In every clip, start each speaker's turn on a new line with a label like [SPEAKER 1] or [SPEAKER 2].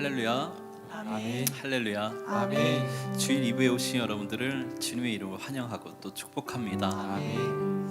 [SPEAKER 1] 할렐루야.
[SPEAKER 2] 아멘.
[SPEAKER 1] 할렐루야.
[SPEAKER 2] 아멘.
[SPEAKER 1] 주일 2부에 오신 여러분들을 주님의 이름으로 환영하고 또 축복합니다.
[SPEAKER 2] 아멘.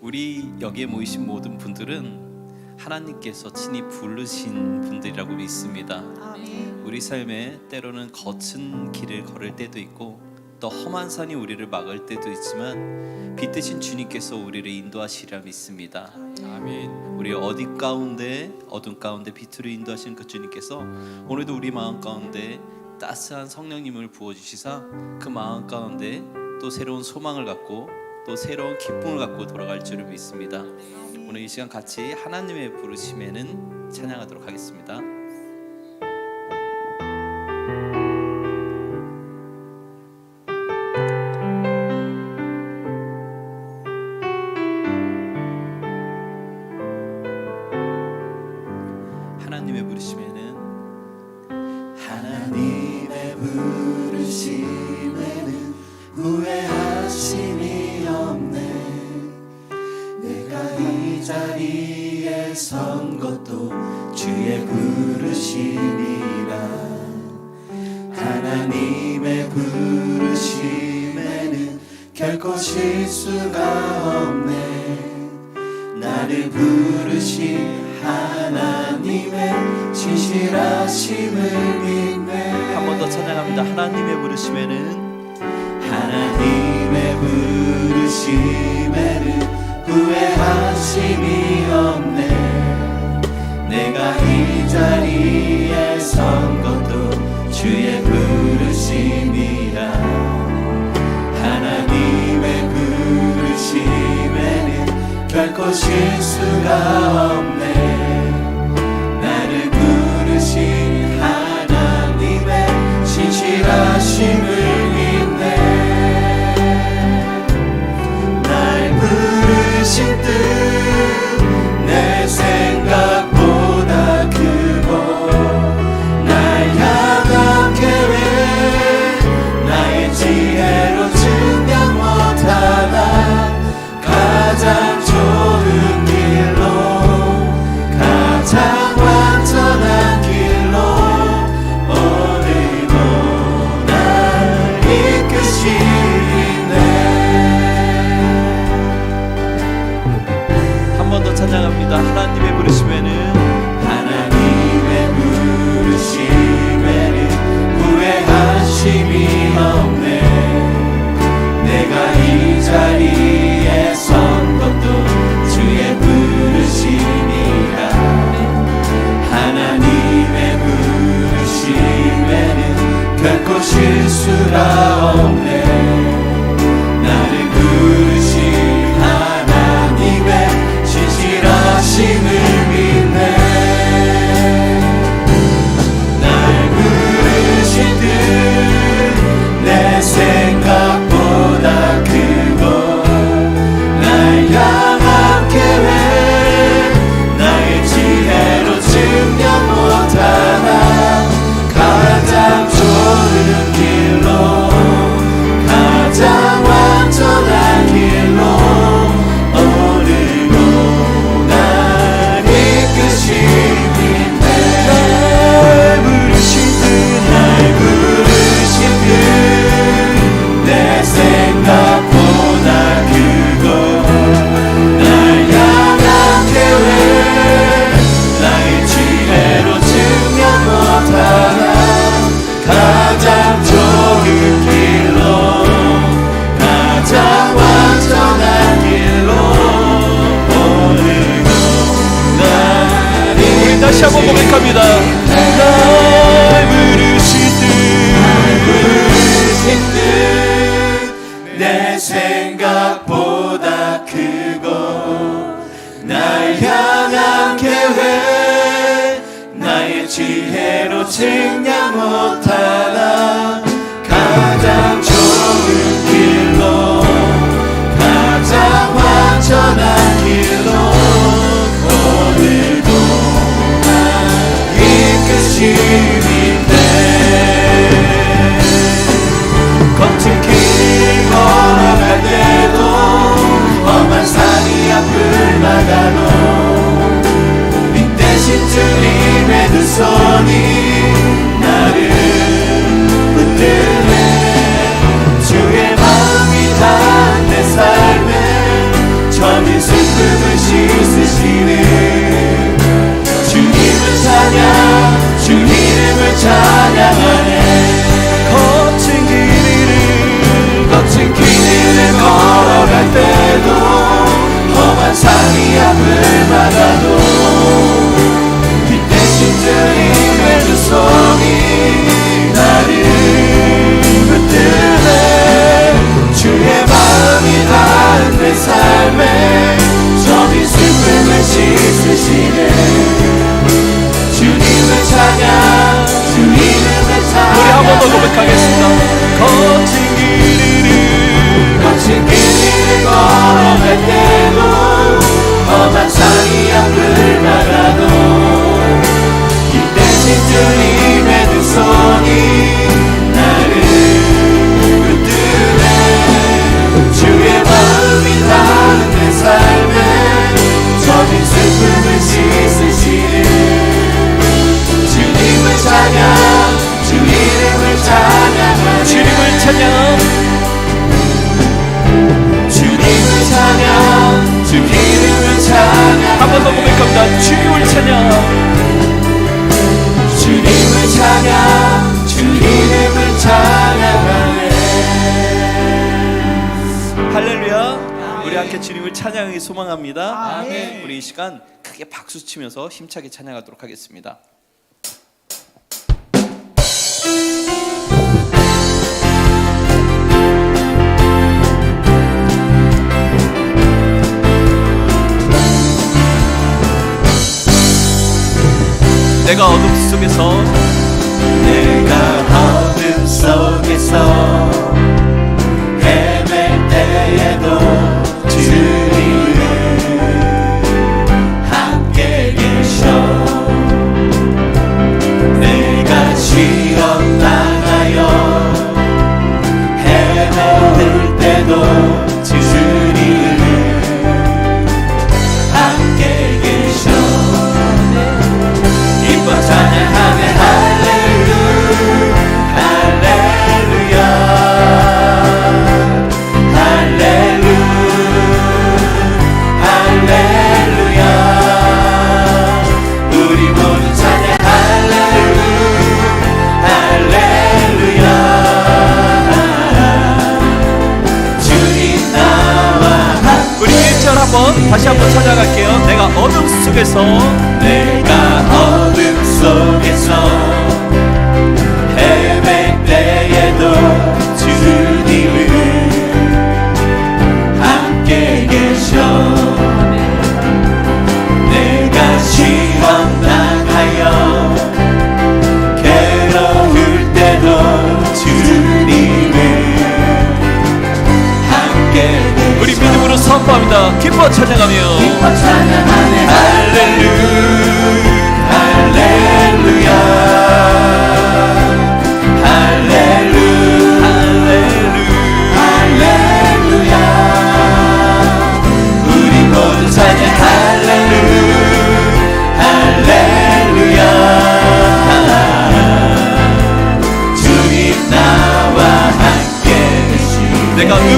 [SPEAKER 1] 우리 여기에 모이신 모든 분들은 하나님께서 친히 부르신 분들이라고 믿습니다.
[SPEAKER 3] 아멘.
[SPEAKER 1] 우리 삶에 때로는 거친 길을 걸을 때도 있고 또 험한 산이 우리를 막을 때도 있지만 빛 대신 주님께서 우리를 인도하시리라 믿습니다.
[SPEAKER 2] 아멘.
[SPEAKER 1] 우리 어디 가운데 어둠 가운데 빛으로 인도하시는 그 주님께서 오늘도 우리 마음 가운데 따스한 성령님을 부어 주시사 그 마음 가운데 또 새로운 소망을 갖고 또 새로운 기쁨을 갖고 돌아갈 줄을 믿습니다. 오늘 이 시간 같이 하나님의 부르심에는 찬양하도록 하겠습니다. 하나님의 부르심에는
[SPEAKER 4] 결코 실수가 없네. 나를 부르신 하나님의 진실하심을 믿네.
[SPEAKER 1] 한 번 더 찬양합니다. 하나님의 부르심에는
[SPEAKER 4] 하나님의 부르심에는 후회하심이 없네. 내가 이 자리에 선 것도 주의 결코 실수가 없네
[SPEAKER 1] 찬양합니다. 하나님의 부르심에는
[SPEAKER 4] 하나님의 부르심에는 후회하심이 없네. 내가 이 자리에 선 것도 주의 부르심이라. 하나님의 부르심에는 결코 실수가 없네 이
[SPEAKER 1] 박수 치면서 힘차게 찬양하도록 하겠습니다. 내가 어둠 속에서
[SPEAKER 4] 내가 어둠 속에서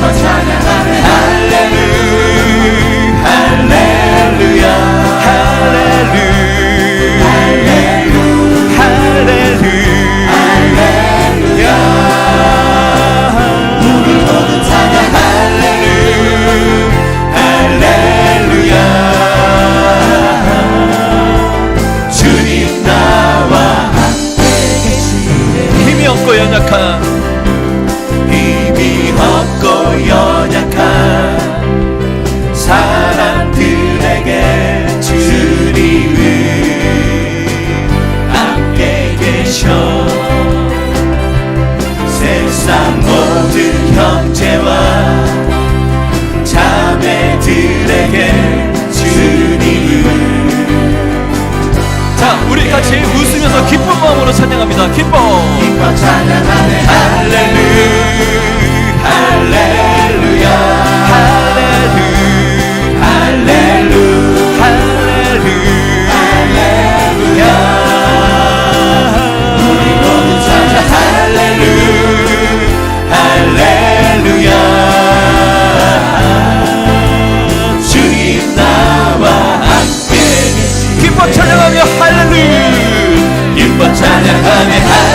[SPEAKER 4] much time. 우리
[SPEAKER 1] 같이 웃으면서 기쁜 마음으로 찬양합니다. 기뻐.
[SPEAKER 4] 기뻐 찬양하네 할렐루 할렐루야.
[SPEAKER 1] 찬양하며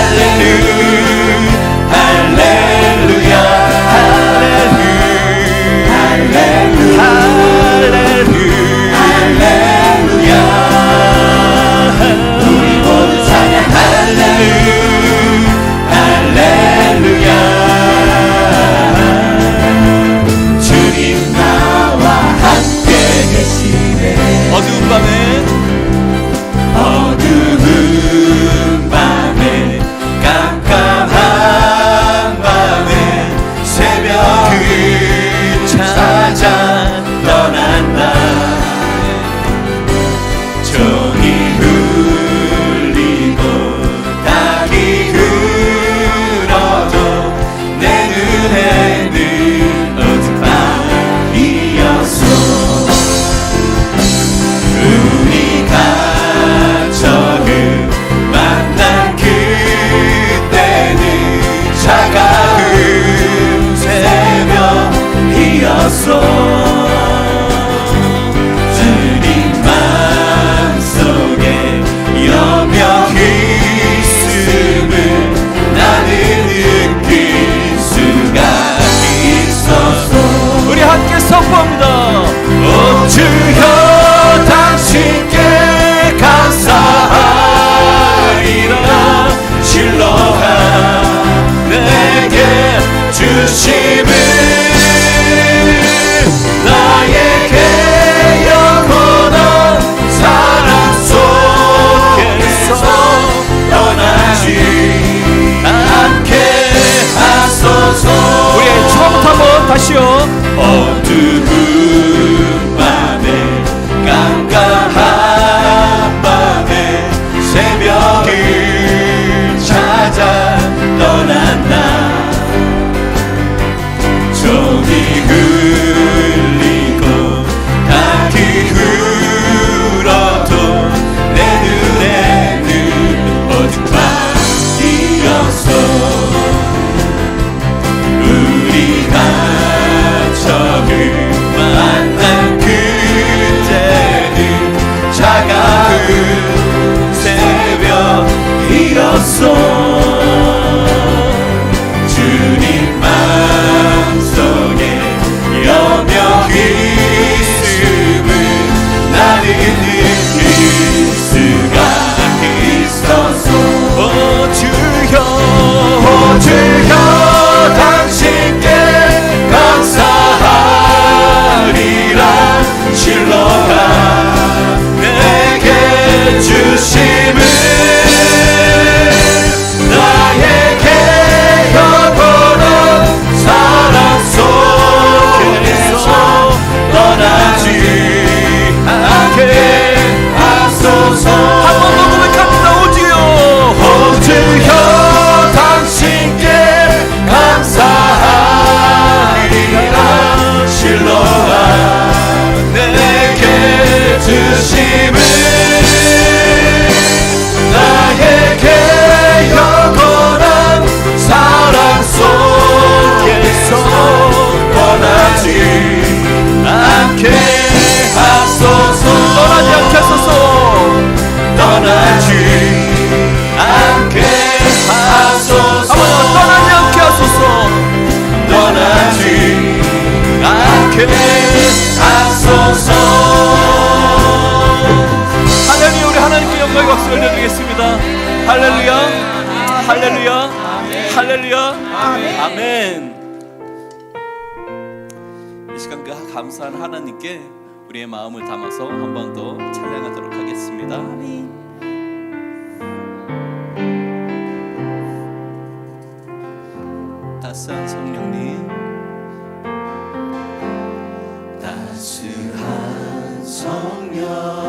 [SPEAKER 1] 따스한 성령님.
[SPEAKER 4] 따스한 성령.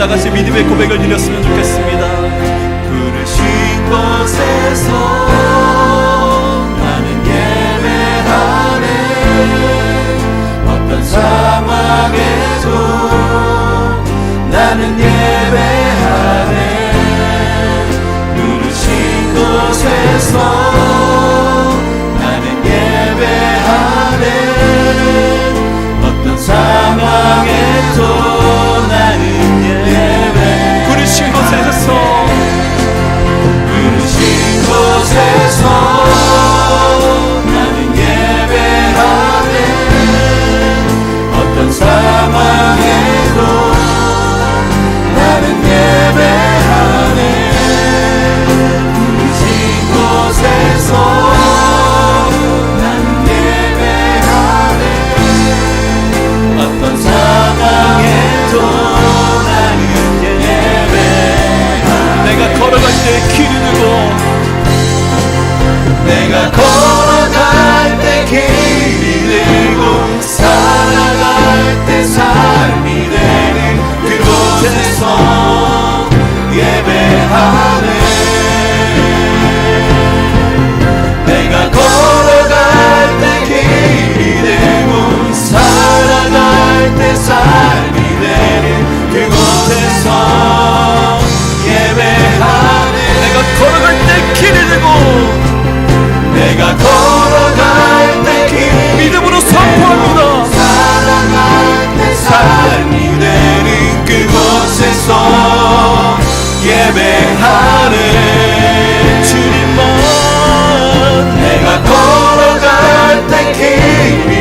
[SPEAKER 1] 다 같이 믿음의 고백을 드렸으면 좋겠습니다.
[SPEAKER 4] 부르신 곳에서 나는 예배하네 어떤 상황에도 King.